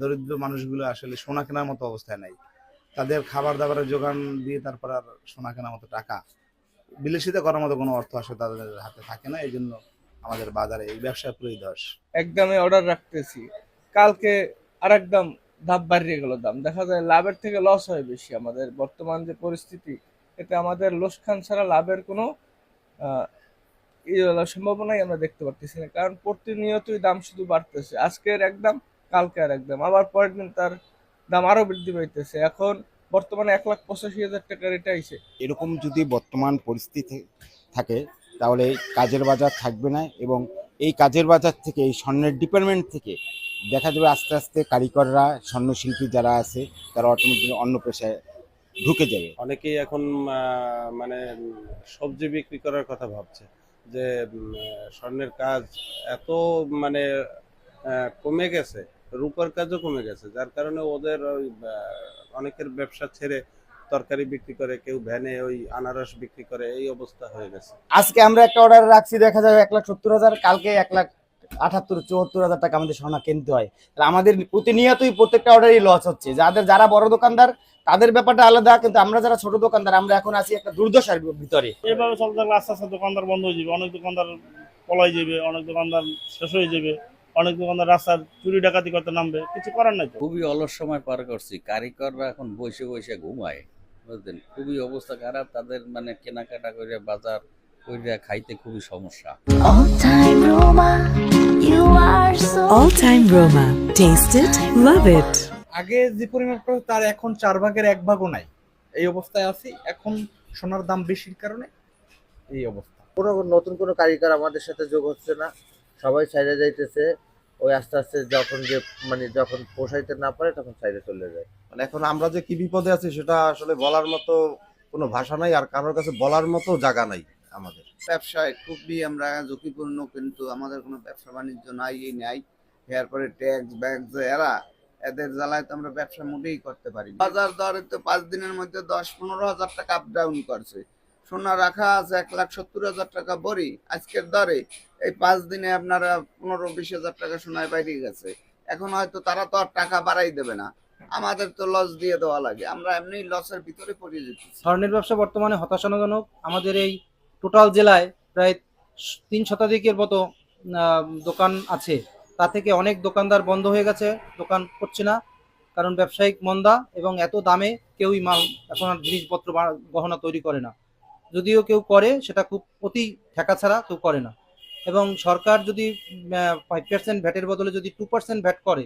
দরিদ্র মানুষগুলো আসলে সোনা কেনার মতো অবস্থায় নাই। তাদের খাবার দাবারের যোগান দিয়ে তারপর আর সোনা কেনার মতো টাকা বিলাসিতা করার মতো কোনো অর্থ আসলে তাদের হাতে থাকে না, এই জন্য আমাদের বাজারে এই ব্যবসা পুরোই ধস একদমে অর্ডার রাখতেছি। কালকে আর একদম ধাপ বাড়িয়ে গেল দাম। দেখা যায় লাভের থেকে লস হয় বেশি। আমাদের বর্তমান যে পরিস্থিতি, এতে আমাদের লোসখান ছাড়া লাভের কোনো সম্ভাবনাই আমরা দেখতে পারতেছি না। কারণ প্রতিনিয়তই দাম শুধু বাড়তেছে। আজকের একদম কালকে আর একদম। আবার পরের দিন তার দাম আরও বৃদ্ধি পাইতেছে। এখন বর্তমানে এক লাখ পঁচাশি হাজার টাকা রেটে আইছে। এরকম যদি বর্তমান পরিস্থিতি থাকে তাহলে এই কাজের বাজার থাকবে না এবং এই কাজের বাজার থেকে এই স্বর্ণের ডিপার্টমেন্ট থেকে দেখা যাবে আস্তে আস্তে কারিগররা স্বর্ণশিল্পী যারা আছে তারা অটোমেটিক অন্য পেশায় ঢুকে যাবে। অনেকেই এখন মানে সবজি বিক্রি করার কথা ভাবছে যে স্বর্ণের কাজ এত মানে কমে গেছে রূপার কাজও কমে গেছে। যার কারণে ওদের ওই অনেকের ব্যবসা ছেড়ে তরকারি বিক্রি করে কেউ ভ্যানে ওই আনারস বিক্রি করে এই অবস্থা হয়ে গেছে। আজকে আমরা একটা অর্ডার রাখছি দেখা যাবে এক লাখ সত্তর হাজার কালকে এক লাখ আটাত্তর চুয়াত্তর হাজার টাকা আমাদের সোনা কিনতে হয়। তাহলে আমাদের প্রতিনিয়তই প্রত্যেকটা অর্ডারই লস হচ্ছে। যাদের যারা বড় দোকানদার তাদের ব্যাপারটা আলাদা কিন্তু আমরা যারা ছোট দোকানদার আমরা এখন আছি একটা দুর্দশার ভিতরে। এভাবে চলতে থাকলে আস্তে আস্তে দোকানদার বন্ধ হয়ে যাবে অনেক দোকানদার পলাই যাবে অনেক দোকানদার শেষ হয়ে যাবে। অনেক দোকানদার রাস্তার চুরি ডাকাতি করতে নামবে কিছু করার নাই খুবই অলস সময় পার করছি। কারিগররা এখন বসে বসে ঘুমায় বুঝলেন? খুবই অবস্থা খারাপ তাদের মানে কেনাকাটা করে বাজার করে খাইতে খুবই সমস্যা। All time Roma, you are so All Time Roma. Taste it, love it. আগে যে পরিমাণ করে তার এখন চার ভাগের এক ভাগও নাই। এই অবস্থায় আছি এখন সোনার দাম বেশির কারণে এই অবস্থা। কোনো নতুন কোনো কারিগর আমাদের সাথে যোগ হচ্ছে না সবাই সাইডে যাইতেছে। ওই আস্তে আস্তে যখন যে মানে যখন পোষাইতে না পারে তখন সাইডে চলে যায়। মানে এখন আমরা যে কি বিপদে আছি সেটা আসলে বলার মতো কোনো ভাষা নাই আর কারোর কাছে বলার মতো জায়গা নাই আমাদের। ব্যবসায় খুবই আমরা ঝুঁকিপূর্ণ কিন্তু আমাদের কোনো ব্যবসা বাণিজ্য নাই এই নাই। এরপরে ট্যাক্স ব্যাক্স এরা এদের জ্বালায় তো আমরা ব্যবসা মোটেই করতে পারি বাজার দরে তো পাঁচ দিনের মধ্যে দশ পনেরো হাজার টাকা আপ ডাউন করছে। সোনা রাখা আছে এক লাখ সত্তর হাজার টাকা বড়ি, আজকের দরে। এই পাঁচ দিনে আপনারা পনেরো বিশ হাজার টাকা সোনায় বাইরে গেছে। এখন হয়তো তারা তো আর টাকা বাড়াই দেবে না। আমাদের তো লস দিয়ে দেওয়া লাগে। আমরা এমনি লসের ভিতরে পড়ে যেতেছি। স্বর্ণের ব্যবসা বর্তমানে হতাশাজনক। আমাদের এই টোটাল জেলায় প্রায় তিন শতাধিকের মতো দোকান আছে। তা থেকে অনেক দোকানদার বন্ধ হয়ে গেছে। দোকান করছে না, কারণ ব্যবসায়িক মন্দা এবং এত দামে কেউই মাল এখন আর জিনিসপত্র গহনা তৈরি করে না। যদিও কেউ করে, সেটা খুব অতি ঠেকা ছাড়া কেউ করে না। এবং সরকার যদি ফাইভ পার্সেন্ট ভ্যাটের বদলে যদি টু পার্সেন্ট ভ্যাট করে